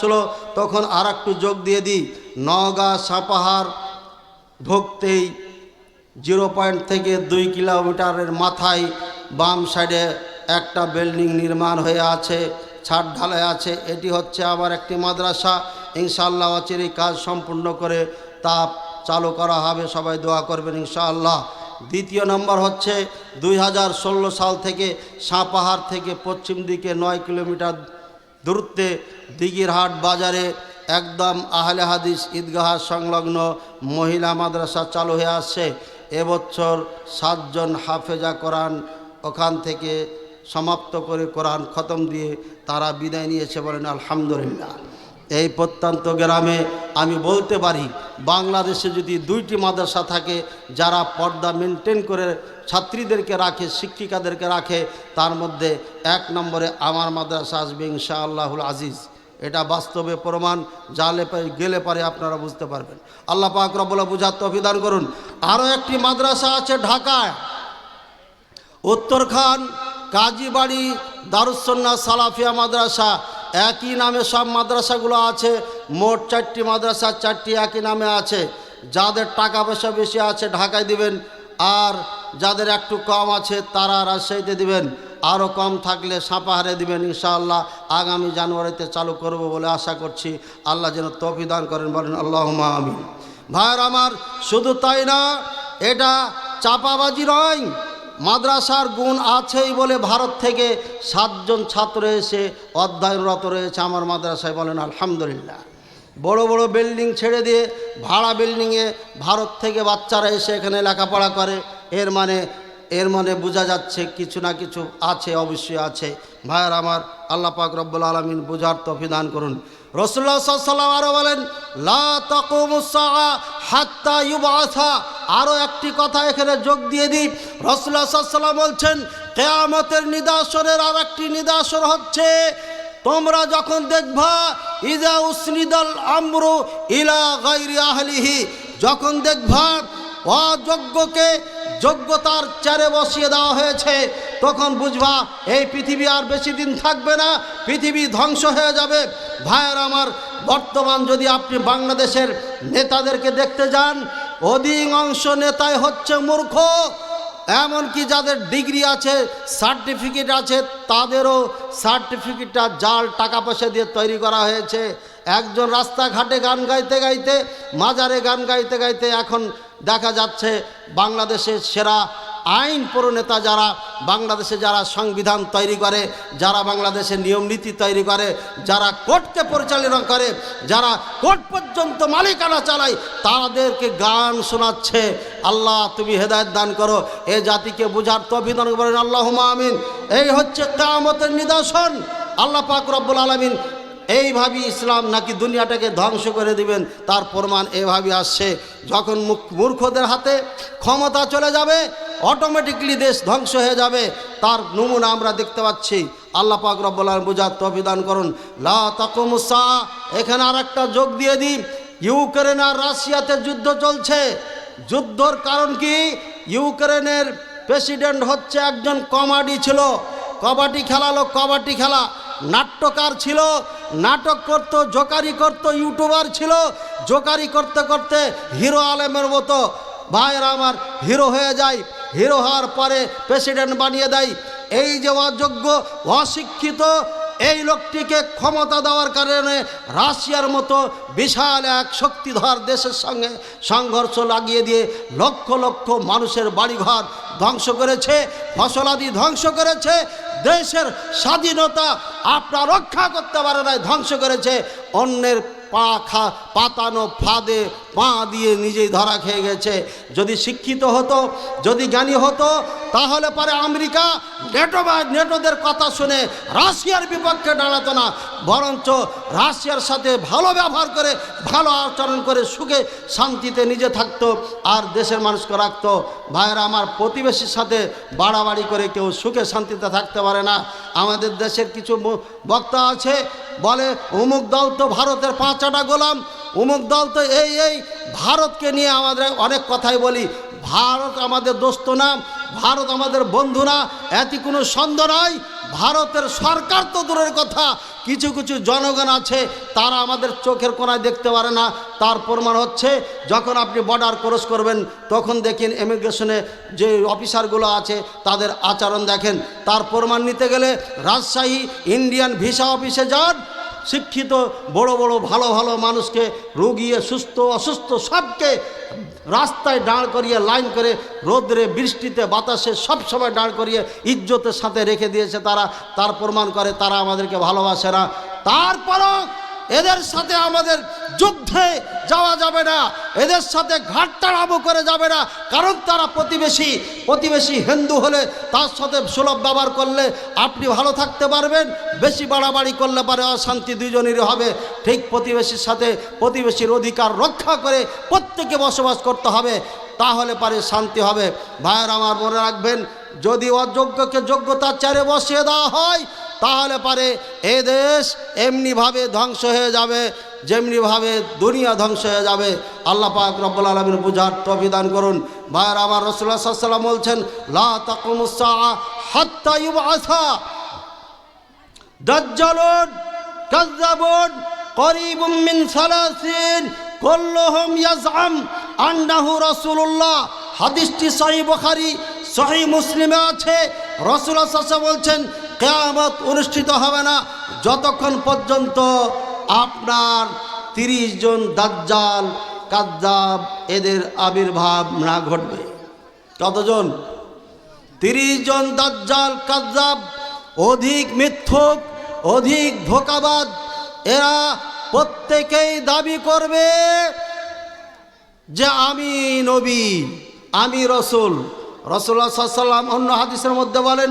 আসলো, তখন আর একটু যোগ দিয়ে দিই। নওগাঁ সাপাহার ঢুকতেই জিরো পয়েন্ট থেকে দুই কিলোমিটারের মাথায় বাম সাইডে একটা বিল্ডিং নির্মাণ হয়ে আছে, ছাদ ঢালাই আছে। এটি হচ্ছে আবার একটি মাদ্রাসা। ইনশাআল্লাহ অচিরে কাজ সম্পূর্ণ করে তা চালু করা হবে। সবাই দোয়া করবেন ইনশাআল্লাহ। দ্বিতীয় নম্বর হচ্ছে দুই হাজার ষোলো সাল থেকে সাপাহার থেকে পশ্চিম দিকে নয় কিলোমিটার দূরত্বে দিঘিরহাট বাজারে একদম আহলে হাদিস ঈদগাহ সংলগ্ন মহিলা মাদ্রাসা চালু হয়ে আসছে। এবছর সাতজন হাফেজা কোরআন ওখান থেকে সমাপ্ত করে কোরআন খতম দিয়ে তারা বিদায় নিয়েছে বলেন আলহামদুলিল্লাহ। এই প্রত্যন্ত গ্রামে আমি বলতে পারি, বাংলাদেশে যদি দুইটি মাদ্রাসা থাকে, যারা পর্দা মেনটেন করে ছাত্রীদেরকে রাখে, শিক্ষিকাদেরকে রাখে, তার মধ্যে এক নম্বরে আমার মাদ্রাসা আসবে ইনশা আল্লাহুল আজিজ। এটা বাস্তবে প্রমাণ, জালে গেলে পারে আপনারা বুঝতে পারবেন। আল্লাহ পাক রব্বুল্লাহ বুঝার তফিদান করুন। আরও একটি মাদ্রাসা আছে ঢাকায়। উত্তরখান, কাজীবাড়ি দারুসন্না সালাফিয়া মাদ্রাসা। একই নামে সব মাদ্রাসাগুলো আছে, মোট চারটি মাদ্রাসা, চারটি একই নামে আছে। যাদের টাকা পয়সা বেশি আছে ঢাকায় দিবেন, আর যাদের একটু কম আছে তারা রাজশাহীতে দিবেন। আরও কম থাকলে সাপাহারে দিবেন, ইনশাআল্লাহ আগামী জানুয়ারিতে চালু করব বলে আশা করছি। আল্লাহ যেন তফিদান করেন, বলেন আল্লাহ আমিন। ভাইয়ের আমার, শুধু তাই না, এটা চাপাবাজি নয় মাদ্রাসার গুণ আছেই বলে ভারত থেকে সাতজন ছাত্র এসে অধ্যয়নরত রয়েছে আমার মাদ্রাসায় বলেন, আলহামদুলিল্লাহ। বড় বড় বিল্ডিং ছেড়ে দিয়ে ভাড়া বিল্ডিংয়ে ভারত থেকে বাচ্চারা এসে এখানে লেখাপড়া করে। এর মানে এর মানে বোঝা যাচ্ছে কিছু না কিছু আছে, অবশ্যই আছে। ভাইয়ার আমার আল্লাহ পাক রব্বুল আলমিন বুঝার তফিদান করুন। রসুল্লাহ সাল্লাম আরও বলেন ইউবাসা। আরও একটি কথা এখানে যোগ দিয়ে দিই। রসুল্লাহ বলছেন, কেয়ামতের নিদর্শনের আর একটি নিদর্শন হচ্ছে, তোমরা যখন দেখবা ইজা উসনিদল আমরু ইলা গাইরি আহলিহি। যখন দেখবা, অযোগ্যকে যোগ্যতার চারে বসিয়ে দেওয়া হয়েছে, তখন বুঝবা, এই পৃথিবী আর বেশি দিন থাকবে না, পৃথিবী ধ্বংস হয়ে যাবে। ভাইয়ের আমার, বর্তমান যদি আপনি বাংলাদেশের নেতাদেরকে দেখতে যান, অধিকাংশ নেতাই হচ্ছে মূর্খ, এমনকি যাদের ডিগ্রি আছে, সার্টিফিকেট আছে, তাদেরও সার্টিফিকেটটা জাল, টাকা পয়সা দিয়ে তৈরি করা হয়েছে। একজন রাস্তাঘাটে গান গাইতে গাইতে, মাজারে গান গাইতে গাইতে এখন দেখা যাচ্ছে বাংলাদেশের সেরা আইন প্রণেতা যারা, বাংলাদেশে যারা সংবিধান তৈরি করে, যারা বাংলাদেশে নিয়ম নীতি তৈরি করে, যারা কোর্টকে পরিচালনা করে, যারা কোর্ট পর্যন্ত মালিকানা চালায়, তাদেরকে গান শোনাচ্ছে। আল্লাহ, তুমি হেদায়ত দান করো। এ জাতিকে বুঝার তভিদান করেন। আল্লাহ আমিন। এই হচ্ছে কামতের নিদর্শন। আল্লাহ পাক রব্বুল আলমিন এইভাবেই ইসলাম নাকি দুনিয়াটাকে ধ্বংস করে দিবেন? তার প্রমাণ এভাবে আসছে, যখন মূর্খদের হাতে ক্ষমতা চলে যাবে অটোমেটিকলি দেশ ধ্বংস হয়ে যাবে। তার নমুনা আমরা দেখতে পাচ্ছি। আল্লাহ পাক রব্বুল আলম বুঝার করুন। লা তাকুমুসা, এখানে আর একটা যোগ দিয়ে দিই। ইউক্রেন আর রাশিয়াতে যুদ্ধ চলছে। যুদ্ধর কারণ কি? ইউক্রেনের প্রেসিডেন্ট হচ্ছে একজন কমাডি ছিল। কবাডি খেলালো, কবাডি খেলা। নাট্যকার ছিল। নাটক করত, জোকারি করত, ইউটিউবার ছিল। জোকারি করতে করতে হিরো আলেমের মতো ভাইয়েরা আমার হিরো হয়ে যায়। হিরো হওয়ার পরে প্রেসিডেন্ট বানিয়ে দেয়। এই যে অযোগ্য, অশিক্ষিত এই লোকটিকে ক্ষমতা দেওয়ার কারণে রাশিয়ার মতো বিশাল এক শক্তিধর দেশের সঙ্গে সংঘর্ষ লাগিয়ে দিয়ে লক্ষ লক্ষ মানুষের বাড়িঘর ধ্বংস করেছে ফসলাদি ধ্বংস করেছে, দেশের স্বাধীনতা আপনার রক্ষা করতে পারে না ধ্বংস করেছে, অন্যের পা খা পাতানো ফাঁদে পা দিয়ে নিজেই ধরা খেয়ে গেছে। যদি শিক্ষিত হতো, যদি জ্ঞানী হতো, তাহলে পরে আমেরিকা নেটো বা নেটোদের কথা শুনে রাশিয়ার বিপক্ষে দাঁড়াতো না। বরঞ্চ রাশিয়ার সাথে ভালো ব্যবহার করে, ভালো আচরণ করে সুখে, শান্তিতে নিজে থাকতো আর দেশের মানুষকে রাখতো। ভাইয়েরা, আমার প্রতিবেশীর সাথে বাড়াবাড়ি করে কেউ সুখে, শান্তিতে থাকতে পারে না। আমাদের দেশের কিছু বক্তা আছে, বলে, অমুক দল তো ভারতের পাঁচাটা গোলাম অমুক দল তো এই এই, ভারতকে নিয়ে আমাদের অনেক কথাই বলি। ভারত আমাদের দোস্ত না, ভারত আমাদের বন্ধু না, এতে কোনো সন্দেহ নাই। ভারতের সরকার তো দূরের কথা। কিছু কিছু জনগণ আছে, তারা আমাদের চোখের কোনায় দেখতে পারে না। তার প্রমাণ হচ্ছে, যখন আপনি বর্ডার ক্রস করবেন, তখন দেখেন ইমিগ্রেশনে যে অফিসারগুলো আছে, তাদের আচরণ দেখেন। তার প্রমাণ নিতে গেলে রাজশাহী ইন্ডিয়ান ভিসা অফিসে যান শিক্ষিত, বড় বড়, ভালো ভালো মানুষকে রুগিয়ে সুস্থ, অসুস্থ, সবকে রাস্তায় দাঁড় করিয়ে, লাইন করে রোদ্রে, বৃষ্টিতে, বাতাসে সব সময় দাঁড় করিয়ে ইজ্জতের সাথে রেখে দিয়েছে তারা। তার প্রমাণ করে তারা আমাদেরকে ভালোবাসে না। তারপরও এদের সাথে আমাদের যুদ্ধে যাওয়া যাবে না। এদের সাথে ঘাটতাড়াবো করে যাবে না। কারণ তারা প্রতিবেশী। প্রতিবেশী হিন্দু হলে তার সাথে সুলভ ব্যবহার করলে আপনি ভালো থাকতে পারবেন, বেশি বাড়াবাড়ি করলে পারে অশান্তি দুজনেরই হবে। ঠিক প্রতিবেশীর সাথে প্রতিবেশীর অধিকার রক্ষা করে প্রত্যেকে বসবাস করতে হবে, তাহলে পারে শান্তি হবে। ভাইয়ের আমার মনে রাখবেন, যদি অযোগ্যকে যোগ্যতার চারে বসিয়ে দেওয়া হয় তাহলে পারে এ দেশ এমনিভাবে ধ্বংস হয়ে যাবে, যেমনিভাবে দুনিয়া ধ্বংস হয়ে যাবে। আল্লাহ পাক রব্বুল আলমিন বুঝার তবিদান করুন। ভাইয়ের আমার রসুল্লাহ সাল্লাম বলছেন হাদিসটি মুসলিমে আছে। রাসূলুল্লাহ বলছেন কিয়ামত অনুষ্ঠিত হবে না। যতক্ষণ পর্যন্ত আপনার তিরিশ জন দাজ্জাল, কাজ্জাব এদের আবির্ভাব না ঘটবে। কতজন? তিরিশ জন দাজ্জাল, কাজ্জাব অধিক মিথ্যুক, অধিক ধোকাবাদ এরা প্রত্যেকেই দাবি করবে যে আমি নবী, আমি রসুল। রসুল্লাহ সাল্লাম অন্য হাদিসের মধ্যে বলেন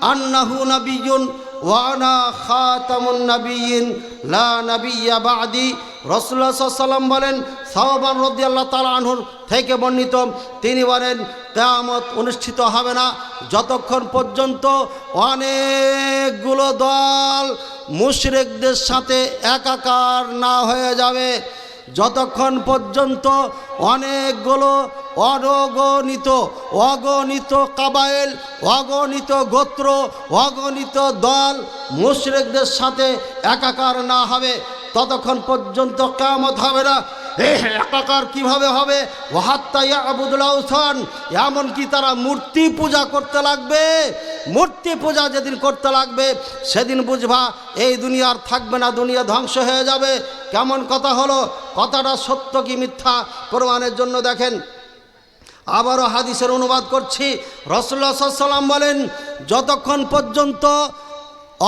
আন্নাহু নবীন ওয়ানা খাতামুন নাবিয়িন। লা নাবিয়্যা বাদি। রসুল্লাহ সাল্লাম বলেন সাহবান রদি আল্লাহ তালা আনহুর থেকে বর্ণিত, তিনি বলেন, কেয়ামত অনুষ্ঠিত হবে না যতক্ষণ পর্যন্ত অনেকগুলো দল মুশরেকদের সাথে একাকার না হয়ে যাবে। যতক্ষণ পর্যন্ত অনেকগুলো অনগণিত অগণিত কাবায়েল, অগণিত গোত্র, অগণিত দল মুশরেকদের সাথে একাকার না হবে, ততক্ষণ পর্যন্ত কেমত হবে না। একাকার কীভাবে হবে? ওহাত্তা আবুদুল আউসান, এমনকি তারা মূর্তি পূজা করতে লাগবে। মূর্তি পূজা যেদিন করতে লাগবে, সেদিন বুঝবা এই দুনিয়ার থাকবে না, দুনিয়া ধ্বংস হয়ে যাবে। কেমন কথা হলো? কথাটা সত্য কি মিথ্যা? প্রমাণের জন্য দেখেন। আবারও হাদিসের অনুবাদ করছি। রসুল্লা সাল্লাম বলেন, যতক্ষণ পর্যন্ত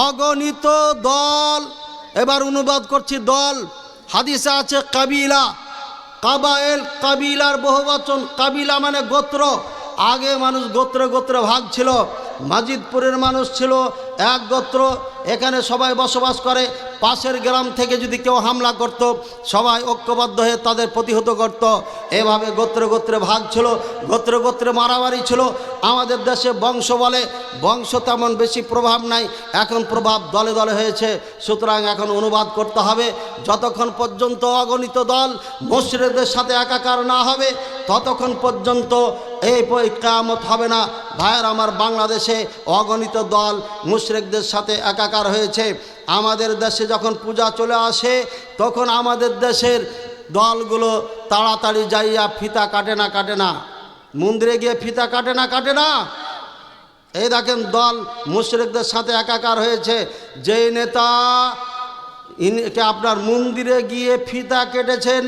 অগণিত দল, এবার অনুবাদ করছি দল, হাদিসে আছে কাবিলা, কাবায়েল, কাবিলার বহুবচন, কাবিলা মানে গোত্র। আগে মানুষ গোত্রে গোত্রে ভাগ ছিল, মাজিদপুরের মানুষ ছিল এক গোত্র, এখানে সবাই বসবাস করে। পাশের গ্রাম থেকে যদি কেউ হামলা করত, সবাই ঐক্যবদ্ধ হয়ে তাদের প্রতিহত করত। এভাবে গোত্রে গোত্রে ভাগ ছিল, গোত্রে গোত্রে মারামারি ছিল। আমাদের দেশে বংশ বলে, বংশ তেমন বেশি প্রভাব নাই। এখন প্রভাব দলে দলে হয়েছে। সুতরাং এখন অনুবাদ করতে হবে। যতক্ষণ পর্যন্ত অগণিত দল মসজিদের সাথে একাকার না হবে, ততক্ষণ পর্যন্ত এই কামত হবে না। ভাইয়ের আমার বাংলাদেশে অগণিত দল মুশরেকদের সাথে একাকার হয়েছে। আমাদের দেশে যখন পূজা চলে আসে, তখন আমাদের দেশের দলগুলো তাড়াতাড়ি যাইয়া ফিতা কাটে না কাটে না। মন্দিরে গিয়ে ফিতা কাটে না কাটে না। এই দেখেন দল মুশরেকদের সাথে একাকার হয়েছে। যেই নেতা ইনকে আপনার মন্দিরে গিয়ে ফিতা কেটেছেন,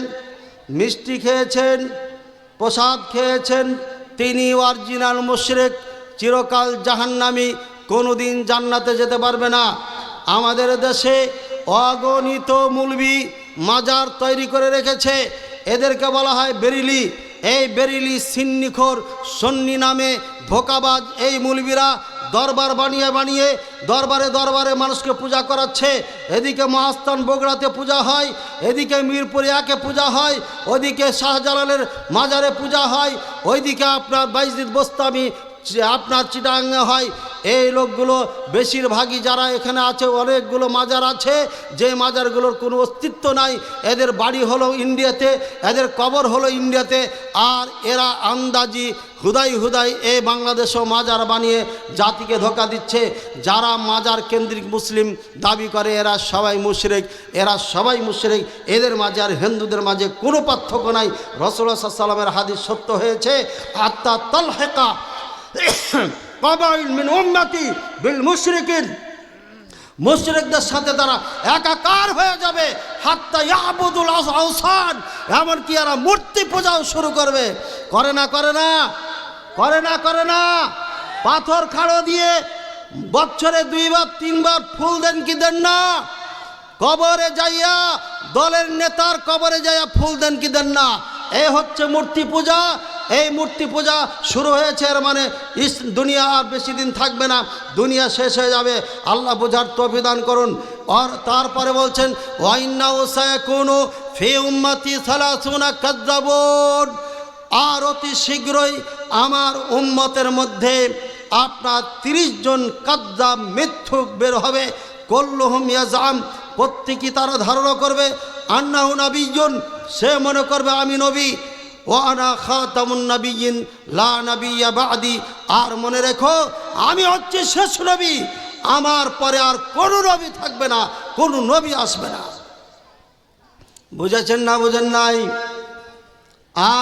মিষ্টি খেয়েছেন, প্রসাদ খেয়েছেন, তিনি অরিজিনাল মুশরেক, চিরকাল জাহান্নামি কোনো দিন জান্নাতে যেতে পারবে না। আমাদের দেশে অগণিত মুলবি মাজার তৈরি করে রেখেছে। এদেরকে বলা হয় বেরিলি। এই বেরিলি সিন্নিখোর সন্নি নামে ধোকাবাজ এই মুলবিরা দরবার বানিয়ে বানিয়ে দরবারে দরবারে মানুষকে পূজা করাচ্ছে। এদিকে মহাস্থান বগুড়াতে পূজা হয়, এদিকে মিরপুরে একে পূজা হয়, ওদিকে শাহজালালের মাজারে পূজা হয়, ওইদিকে আপনার বাইজিদ বোস্তামি, আপনার চিটাঙ্গে হয়। এই লোকগুলো বেশিরভাগই যারা এখানে আছে, অনেকগুলো মাজার আছে, যে মাজারগুলোর কোনো অস্তিত্ব নাই। এদের বাড়ি হলো ইন্ডিয়াতে, এদের কবর হলো ইন্ডিয়াতে, আর এরা আন্দাজি হুদাই হুদাই এই বাংলাদেশেও মাজার বানিয়ে জাতিকে ধোকা দিচ্ছে। যারা মাজার কেন্দ্রিক মুসলিম দাবি করে, এরা সবাই মুশরেক, এরা সবাই মুশরেক। এদের মাঝে আর হিন্দুদের মাঝে কোনো পার্থক্য নাই। রসুল্লাহ সাল্লামের হাদিস সত্য হয়েছে, আত্মা তলহেকা। কবাইল মিন উম্মতি বিল মুশরিকিন। মুশরিকদের সাথে তারা একাকার হয়ে যাবে। হাত্তা ইয়াবুদুল আওসান এমনকি এরা মূর্তি পূজাও শুরু করবে। করে না করে না করে না করে না। পাথর খাড়ো দিয়ে বছরে দুইবার, তিনবার ফুল দেন কি দেন না? কবরে যাইয়া দলের নেতার কবরে যাইয়া ফুল দেন কি দেন না? এই হচ্ছে মূর্তি পূজা। এই মূর্তি পূজা শুরু হয়েছে এর মানে দুনিয়া আর বেশি দিন থাকবে না, দুনিয়া শেষ হয়ে যাবে। আল্লাহ বোঝার তফিদান করুন। আর তারপরে বলছেন ওয়াইন্না ওসায় কোনো ফে উম্মাতি সালাসুনা কাজ্জাবন আর অতি শীঘ্রই আমার উম্মতের মধ্যে আপনার তিরিশ জন কাদ্দা মিথ্যুক বের হবে। কল্লুহম ইয়াজাম প্রত্যেকই তারা ধারণা করবে, আন্নাহু নাবিজন সে মনে করবে আমি নবী। ও আনা খাতামুন নবীন লা নবী বাদি। আর মনে রেখো, আমি হচ্ছে শেষ নবী। আমার পরে আর কোন নবী থাকবে না, কোন নবী আসবে না। বুঝেছেন না বুঝেন নাই? আ